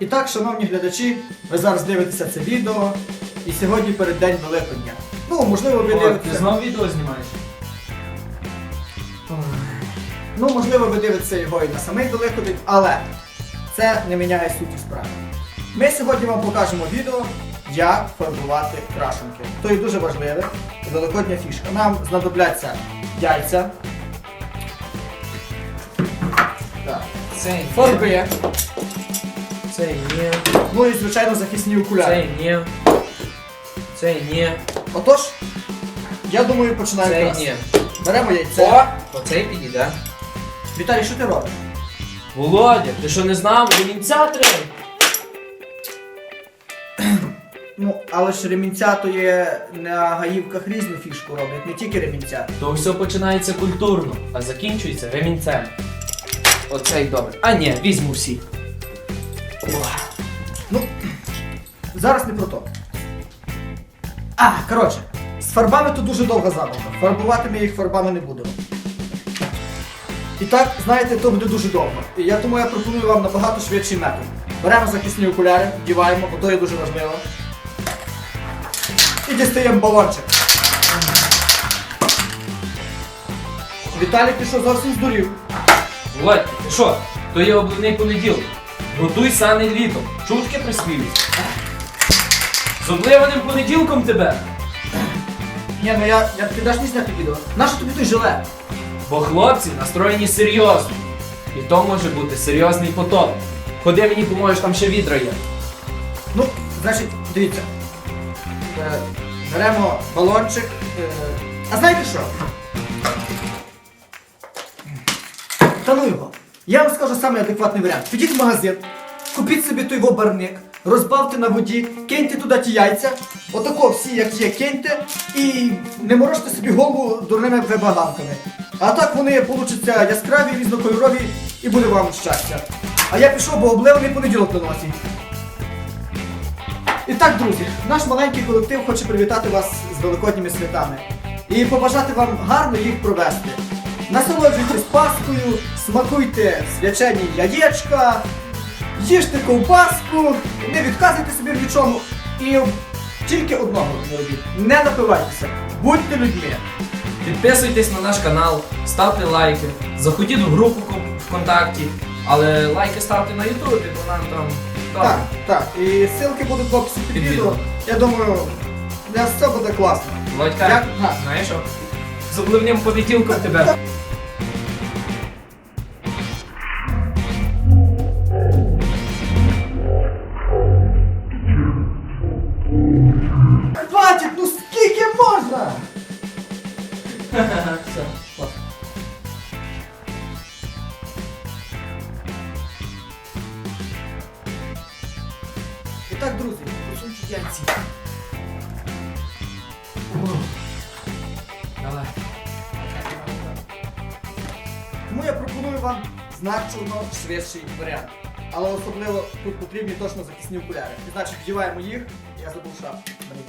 І так, шановні глядачі, ви зараз дивитеся це відео, і сьогодні перед День Великодня. Ну, можливо, ви О, ти знов відео знімаєш? Ну, можливо, ви дивитеся його і на самий Великодень, але це не міняє суті справи. Ми сьогодні вам покажемо відео, як фарбувати крашенки. То є дуже важливе, великодня фішка. Нам знадобляться яйця. Так. Фарби. Цей ні. Ну і, звичайно, захисні окуляри. Цей ні. Цей ні. Отож, я думаю, починаємо красти. ні. Беремо яйце. О! Оцей підійде. Віталій, що ти робиш? Володя, ти що не знав? Ремінця треба. Ну, але ж ремінця то є на гаївках різну фішку роблять, не тільки ремінця. То все починається культурно, а закінчується ремінцем. Оцей добре. А ні, візьму всі. Ну, зараз не про то. А, коротше, з фарбами тут дуже довга забавка. Фарбувати ми їх фарбами не будемо. І так, знаєте, то буде дуже довго. І я тому я пропоную вам набагато швидший метод. Беремо захисні окуляри, вдіваємо, бо то є дуже важливо. І дістаємо балончик. Віталій пішов зовсім здурів. Ти що? То є обливний понеділок. Готуй сани літом. Чутки прислівість. З обливаним понеділком тебе. Ні, ну я, я ти даш не зняти відео. Нащо тобі той жилет? Бо хлопці настроєні серйозно. І то може бути серйозний потоп. Ходи мені поможеш, там ще відра є. Ну, значить, дивіться. Е, беремо балончик. Е, а знаєте що? Та ну його. Я вам скажу самий адекватний варіант. Підіть в магазин, купіть собі той барник, розбавте на воді, киньте туди ті яйця, отако всі, як є, киньте, і не морочте собі голову дурними вибаганками. А так вони получаться яскраві, різнокольорові і буде вам щастя. А я пішов, бо обливаний понеділок доносить. І так, друзі, наш маленький колектив хоче привітати вас з великодніми святами і побажати вам гарно їх провести. Насолоджуйтесь паскою, смакуйте свячені яєчка, їжте ковбаску, не відказуйте собі в нічому. І тільки одного не робіть. Не напивайтеся, будьте людьми. Підписуйтесь на наш канал, ставте лайки, заходіть в групу ВКонтакті, але лайки ставте на Ютубі, бо нам там. Так, так. І ссылки будуть в описі під Під відео. відео. Я думаю, для все буде класно. Володька, Як? Знаєш що? З обливним понеділком тебе. Хватить, ну скільки можна? Все, клас. І так, друзі, посуньте яйці. Тому я пропоную вам значно швидший варіант. Але особливо тут потрібні точно захисні окуляри. І значить вдіваємо їх, я забув шапку. Блін,